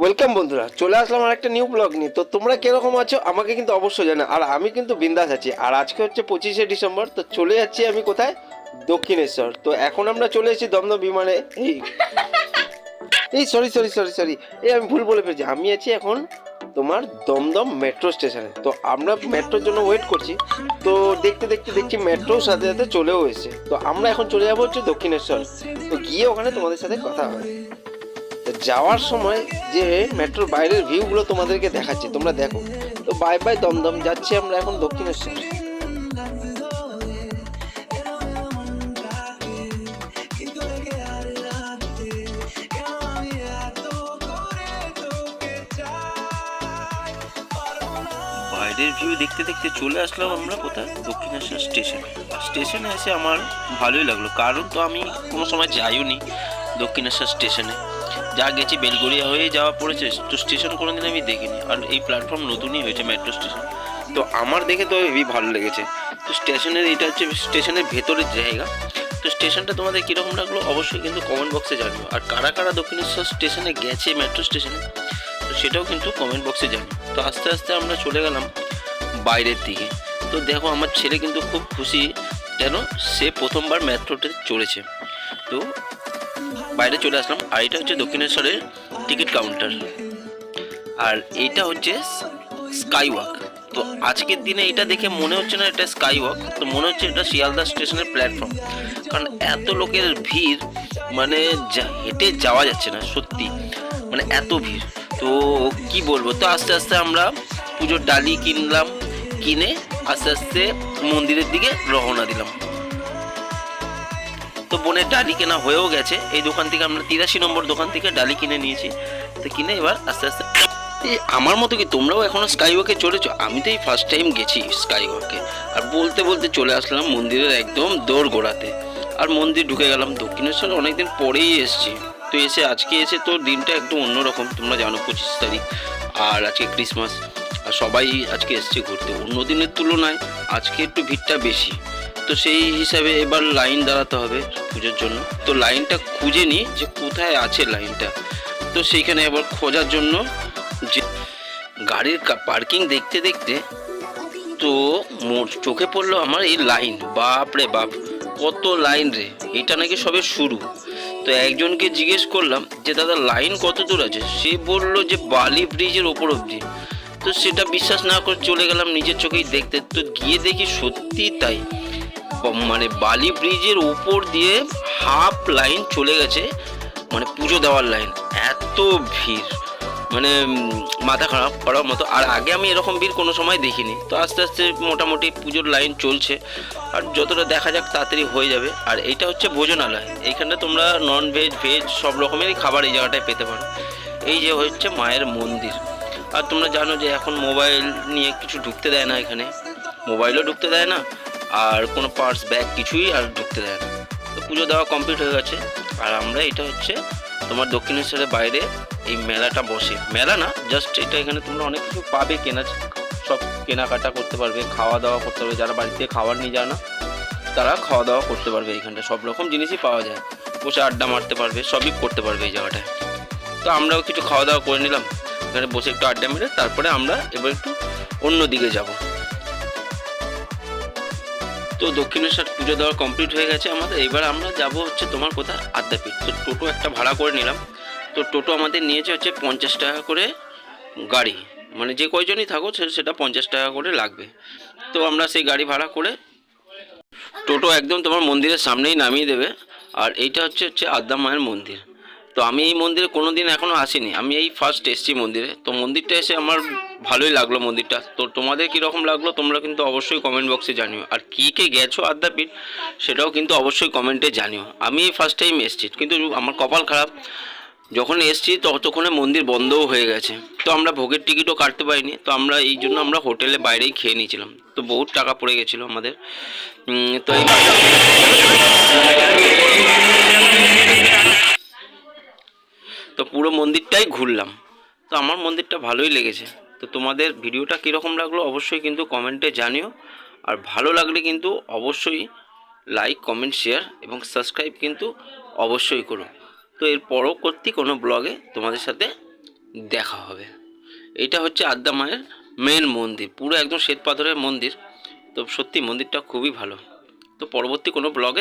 Welcome বন্ধুরা। চলে আসলাম আর একটা নিউ ব্লগ নিয়ে। তো তোমরা কীরকম আছো, আমাকে কিন্তু অবশ্যই জানো আর আমি কিন্তু বিন্দাস আছি। আর আজকে হচ্ছে পঁচিশে ডিসেম্বর, তো চলে যাচ্ছি আমি কোথায়? দক্ষিণেশ্বর। তো এখন আমরা চলে এসেছি দমদম বিমানে। এই এই সরি সরি সরি সরি এই, আমি ভুল বলে ফেলেছি। আমি আছি এখন তোমার দমদম মেট্রো স্টেশনে তো আমরা মেট্রোর জন্য ওয়েট করছি। তো দেখতে দেখতে দেখছি মেট্রোর সাথে সাথে চলেও এসেছে। তো আমরা এখন চলে যাব হচ্ছে দক্ষিণেশ্বর। তো গিয়ে ওখানে তোমাদের সাথে কথা তো যাওয়ার সময় যে মেট্রোর বাইরের ভিউগুলো তোমাদেরকে দেখাচ্ছি, তোমরা দেখো। তো বাই বাই দমদম, যাচ্ছি আমরা এখন দক্ষিণেশ্বর। বাইরের ভিউ দেখতে দেখতে চলে আসলাম আমরা কোথায়? দক্ষিণেশ্বর স্টেশনে। স্টেশনে এসে আমার ভালোই লাগল। কারণ তো আমি কোনো সময় যাইও নি দক্ষিণেশ্বর স্টেশনে। যা গেছি বেলগড়িয়া হয়ে যাওয়া পড়েছে, তো স্টেশন কোনোদিন আমি দেখিনি। আর এই প্ল্যাটফর্ম নতুনই হয়েছে মেট্রো স্টেশন তো আমার দেখে তো হেবি ভালো লেগেছে। তো স্টেশনের এটা হচ্ছে স্টেশনের ভেতরের জায়গা। তো স্টেশনটা তোমাদের কীরকম লাগল অবশ্যই কিন্তু কমেন্ট বক্সে জানিও। আর কারা কারা দক্ষিণেশ্বর স্টেশনে গেছে মেট্রো স্টেশনে তো সেটাও কিন্তু কমেন্ট বক্সে জানিও। তো আস্তে আস্তে আমরা চলে গেলাম বাইরের দিকে। তো দেখো আমার ছেলে কিন্তু খুব খুশি। কেন? সে প্রথমবার মেট্রোতে চড়েছে। তো বাইরে চলে আসলাম, আর এটা হচ্ছে দক্ষিণেশ্বরের টিকিট কাউন্টার। আর এইটা হচ্ছে স্কাই ওয়াক তো আজকের দিনে এটা দেখে মনে হচ্ছে না এটা স্কাই ওয়াক তো মনে হচ্ছে এটা শিয়ালদা স্টেশনের প্ল্যাটফর্ম। কারণ এত লোকের ভিড় মানে হেঁটে যাওয়া যাচ্ছে না, সত্যি। মানে এত ভিড়। তো কি বলব? তো আস্তে আস্তে আমরা পুজোর ডালি কিনলাম, কিনে আস্তে আস্তে মন্দিরের দিকে রওনা দিলাম। তো বোনের ডালি কেনা হয়েও গেছে। এই দোকান থেকে আমরা তিরাশি নম্বর দোকান থেকে ডালি কিনে নিয়েছি। তো কিনে এবার আস্তে আস্তে এই আমার মতো কি তোমরাও এখনও স্কাই ওয়াকে চলেছো আমি তো এই ফার্স্ট টাইম গেছি স্কাই ওয়াকে আর বলতে বলতে চলে আসলাম মন্দিরের একদম দৌড় গোড়াতে। আর মন্দির ঢুকে গেলাম দক্ষিণেশ্বর, অনেকদিন পরেই এসেছি। তো এসে আজকে এসে তো দিনটা একটু অন্যরকম, তোমরা জানো পঁচিশ তারিখ আর আজকে ক্রিসমাস আর সবাই আজকে এসছে ঘুরতে। অন্য দিনের তুলনায় আজকে একটু ভিড়টা বেশি। তো সেই হিসাবে এবার লাইন দাঁড়াতে হবে পুজোর জন্য। তো লাইনটা খুঁজে নিই যে কোথায় আছে লাইনটা। তো সেইখানে এবার খোঁজার জন্য যে গাড়ির পার্কিং দেখতে দেখতে তো চোখে পড়ল আমার এই লাইন। বাপ রে বাপ, কত লাইন রে, এটা নাকি সবে শুরু। তো একজনকে জিজ্ঞেস করলাম যে, দাদা, লাইন কত দূর আছে? সে বলল যে, বালি ব্রিজের ওপর অবধি। তো সেটা বিশ্বাস না করে চলে গেলাম নিজের চোখেই দেখতে। তো গিয়ে দেখি সত্যি তাই। মানে বালি ব্রিজের উপর দিয়ে হাফ লাইন চলে গেছে মানে পুজো দেওয়ার লাইন। এত ভিড় মানে মাথা খারাপ করার মতো। আর আগে আমি এরকম ভিড় কোনো সময় দেখিনি। তো আস্তে আস্তে মোটামুটি পুজোর লাইন চলছে। আর যতটা দেখা যাক তাড়াতাড়ি হয়ে যাবে। আর এইটা হচ্ছে ভোজনালয়। এইখানে তোমরা নন ভেজ ভেজ সব রকমেরই খাবার এই জায়গাটায় পেতে পারো। এই যে হচ্ছে মায়ের মন্দির। আর তোমরা জানো যে এখন মোবাইল নিয়ে কিছু ঢুকতে দেয় না এখানে। মোবাইলও ঢুকতে দেয় না। আর কোনো পার্স ব্যাগ কিছুই আর ঢুকতে দেয় না। তো পুজো দেওয়া কমপ্লিট হয়ে গেছে। আর আমরা এটা হচ্ছে তোমার দক্ষিণেশ্বরের বাইরে এই মেলাটা বসে। মেলা না জাস্ট এটা এখানে তোমরা অনেক কিছু পাবে কেনা, সব কেনাকাটা করতে পারবে খাওয়া দাওয়া করতে পারবে। যারা বাড়িতে খাবার নিয়ে যায় না, তারা খাওয়া দাওয়া করতে পারবে এখানটা সব রকম জিনিসই পাওয়া যায়। বসে আড্ডা মারতে পারবে, সবই করতে পারবে এই জায়গাটায়। তো আমরাও কিছু খাওয়া দাওয়া করে নিলাম। এখানে বসে একটু আড্ডা মেরে তারপরে আমরা এবার একটু অন্য দিকে যাব। তো দক্ষিণেশ্বর পুজো দেওয়া কমপ্লিট হয়ে গেছে আমাদের। এবার আমরা যাব হচ্ছে তোমার কোথায়? আদ্যাপীঠ। তো টোটো একটা ভাড়া করে নিলাম। তো টোটো আমাদের নিয়েছে হচ্ছে পঞ্চাশ টাকা করে গাড়ি। মানে যে কয়জনই থাকো সেটা পঞ্চাশ টাকা করে লাগবে। তো আমরা সেই গাড়ি ভাড়া করে টোটো একদম তোমার মন্দিরের সামনেই নামিয়ে দেবে। আর এইটা হচ্ছে হচ্ছে আদ্যা মায়ের মন্দির। তো আমি এই মন্দিরে কোনো দিন এখনও আসিনি। আমি এই ফার্স্ট এসেছি মন্দিরে। তো মন্দিরটা এসে আমার ভালোই লাগল মন্দিরটা। তো তোমাদের কীরকম লাগল তোমরা কিন্তু অবশ্যই কমেন্ট বক্সে জানিও। আর কী কে গেছো আদ্যাপীঠ সেটাও কিন্তু অবশ্যই কমেন্টে জানিও। আমি ফার্স্ট টাইম এসছি, কিন্তু আমার কপাল খারাপ। যখন এসছি, ততক্ষণে মন্দির বন্ধও হয়ে গেছে। তো আমরা ভোগের টিকিটও কাটতে পারিনি। তো আমরা এই জন্য আমরা হোটেলে বাইরেই খেয়ে নিয়েছিলাম। তো বহুত টাকা পড়ে গেছিল আমাদের। তো এই তো পুরো মন্দিরটাই ঘুরলাম। তো আমার মন্দিরটা ভালোই লেগেছে। তো তোমাদের ভিডিওটা কীরকম লাগল অবশ্যই কিন্তু কমেন্টে জানিও। আর ভালো লাগলে কিন্তু অবশ্যই লাইক, কমেন্ট, শেয়ার এবং সাবস্ক্রাইব কিন্তু অবশ্যই করো। তো এর পরবর্তী কোনো ব্লগে তোমাদের সাথে দেখা হবে। এটা হচ্ছে আদ্যা মায়ের মেন মন্দির। পুরো একদম শ্বেত পাথরের মন্দির। তো সত্যি মন্দিরটা খুবই ভালো। তো পরবর্তী কোনো ব্লগে